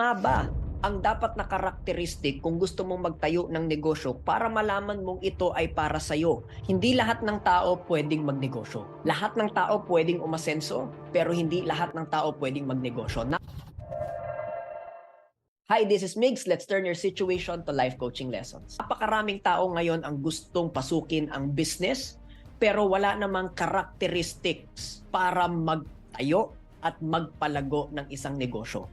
nga ba ang dapat na karakteristik kung gusto mong magtayo ng negosyo para malaman mong ito ay para sa'yo. Hindi lahat ng tao pwedeng magnegosyo. Lahat ng tao pwedeng umasenso, pero hindi lahat ng tao pwedeng magnegosyo. Na- Hi, this is Migs. Let's turn your situation to life coaching lessons. Napakaraming tao ngayon ang gustong pasukin ang business, pero wala namang characteristics para magtayo at magpalago ng isang negosyo.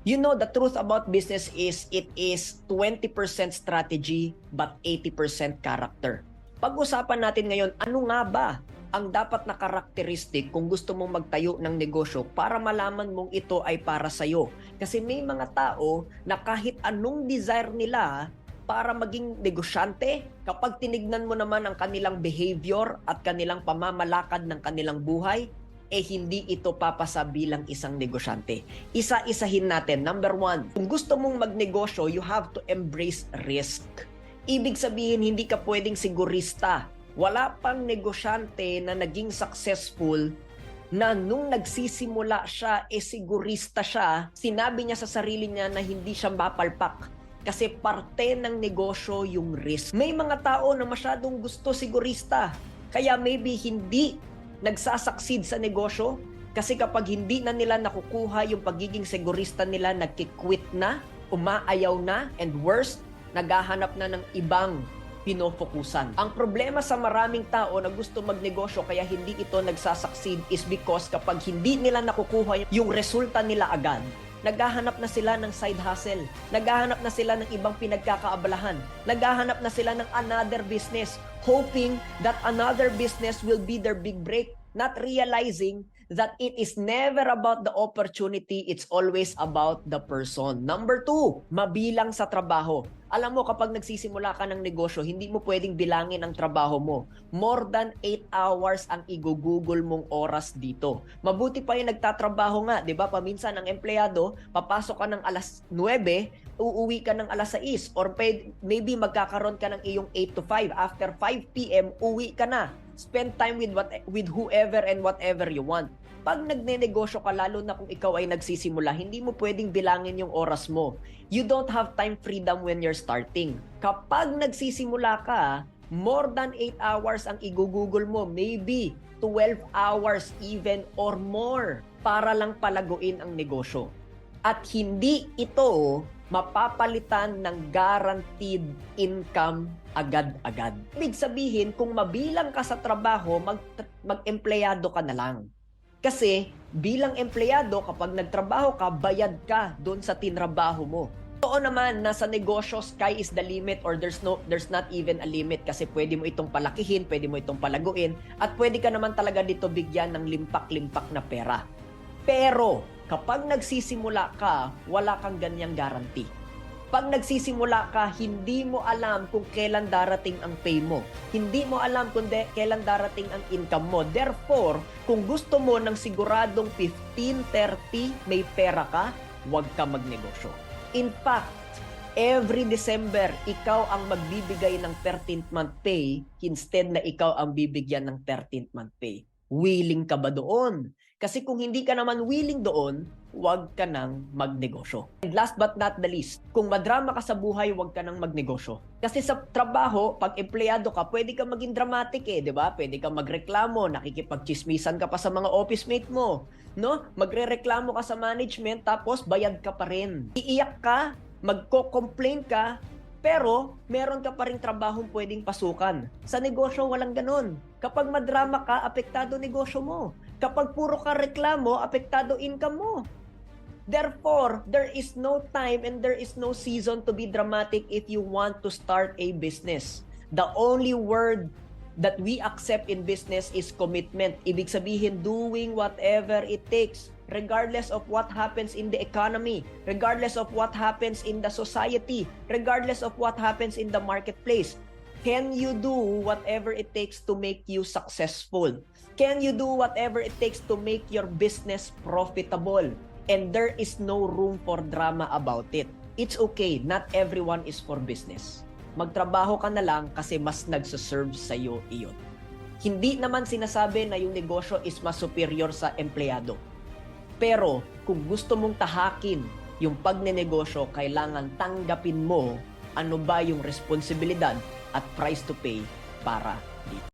You know, the truth about business is it is 20% strategy but 80% character. Pag-usapan natin ngayon, ano nga ba ang dapat na karakteristik kung gusto mong magtayo ng negosyo para malaman mong ito ay para sa'yo. Kasi may mga tao na kahit anong desire nila para maging negosyante, kapag tinignan mo naman ang kanilang behavior at kanilang pamamalakad ng kanilang buhay, eh hindi ito papasa bilang isang negosyante. Isa-isahin natin. Number one, kung gusto mong magnegosyo, you have to embrace risk. Ibig sabihin, hindi ka pwedeng sigurista. Wala pang negosyante na naging successful na nung nagsisimula siya, eh sigurista siya, sinabi niya sa sarili niya na hindi siya mapalpak. Kasi parte ng negosyo yung risk. May mga tao na masyadong gusto sigurista. Kaya maybe hindi nagsasucceed sa negosyo kasi kapag hindi na nila nakukuha yung pagiging segurista nila, nagkikwit na, umaayaw na, and worst, naghahanap na ng ibang pinofokusan. Ang problema sa maraming tao na gusto magnegosyo kaya hindi ito nagsasucceed is because kapag hindi nila nakukuha yung resulta nila agad, naghahanap na sila ng side hustle, naghahanap na sila ng ibang pinagkakaabalahan, naghahanap na sila ng another business, hoping that another business will be their big break, not realizing that it is never about the opportunity, it's always about the person. Number two, mabilang sa trabaho. Alam mo, kapag nagsisimula ka ng negosyo, hindi mo pwedeng bilangin ang trabaho mo. More than 8 hours ang igugugol mong oras dito. Mabuti pa yung nagtatrabaho nga, di ba? Paminsan ang empleyado, papasok ka ng alas 9, uuwi ka ng alas 6 or maybe magkakaroon ka ng iyong 8 to 5. After 5 p.m., uwi ka na. Spend time with what with whoever and whatever you want. Pag nagnenegosyo ka, lalo na kung ikaw ay nagsisimula, hindi mo pwedeng bilangin yung oras mo. You don't have time freedom when you're starting. Kapag nagsisimula ka, more than 8 hours ang igugugol mo, maybe 12 hours even or more para lang palaguin ang negosyo. At hindi ito mapapalitan ng guaranteed income agad-agad. Ibig sabihin, kung mabilang ka sa trabaho, mag, mag-empleyado ka na lang. Kasi bilang empleyado, kapag nagtrabaho ka, bayad ka doon sa tinrabaho mo. Totoo naman na sa negosyo, sky is the limit or there's no there's not even a limit kasi pwede mo itong palakihin, pwede mo itong palaguin at pwede ka naman talaga dito bigyan ng limpak-limpak na pera. Pero kapag nagsisimula ka, wala kang ganyang guarantee. Pag nagsisimula ka, hindi mo alam kung kailan darating ang pay mo. Hindi mo alam kung de- kailan darating ang income mo. Therefore, kung gusto mo ng siguradong 15-30 may pera ka, huwag ka magnegosyo. In fact, every December, ikaw ang magbibigay ng 13th month pay instead na ikaw ang bibigyan ng 13th month pay. Willing ka ba doon? Kasi kung hindi ka naman willing doon, huwag ka nang magnegosyo. And last but not the least, kung madrama ka sa buhay, huwag ka nang magnegosyo. Kasi sa trabaho, pag empleyado ka, pwede ka maging dramatic eh, di ba? Pwede ka magreklamo, nakikipagchismisan ka pa sa mga office mate mo. No? Magrereklamo ka sa management, tapos bayad ka pa rin. Iiyak ka, magko-complain ka, pero meron ka pa rin trabahong pwedeng pasukan. Sa negosyo, walang ganun. Kapag madrama ka, apektado negosyo mo. Kapag puro ka reklamo, apektado income mo. Therefore, there is no time and there is no season to be dramatic if you want to start a business. The only word that we accept in business is commitment. Ibig sabihin, doing whatever it takes, regardless of what happens in the economy, regardless of what happens in the society, regardless of what happens in the marketplace. Can you do whatever it takes to make you successful? Can you do whatever it takes to make your business profitable? And there is no room for drama about it. It's okay, not everyone is for business. Magtrabaho ka na lang kasi mas nagsaserve sa iyo iyon. Hindi naman sinasabi na yung negosyo is mas superior sa empleyado. Pero kung gusto mong tahakin yung pagnenegosyo, kailangan tanggapin mo ano ba yung responsibilidad at price to pay para dito.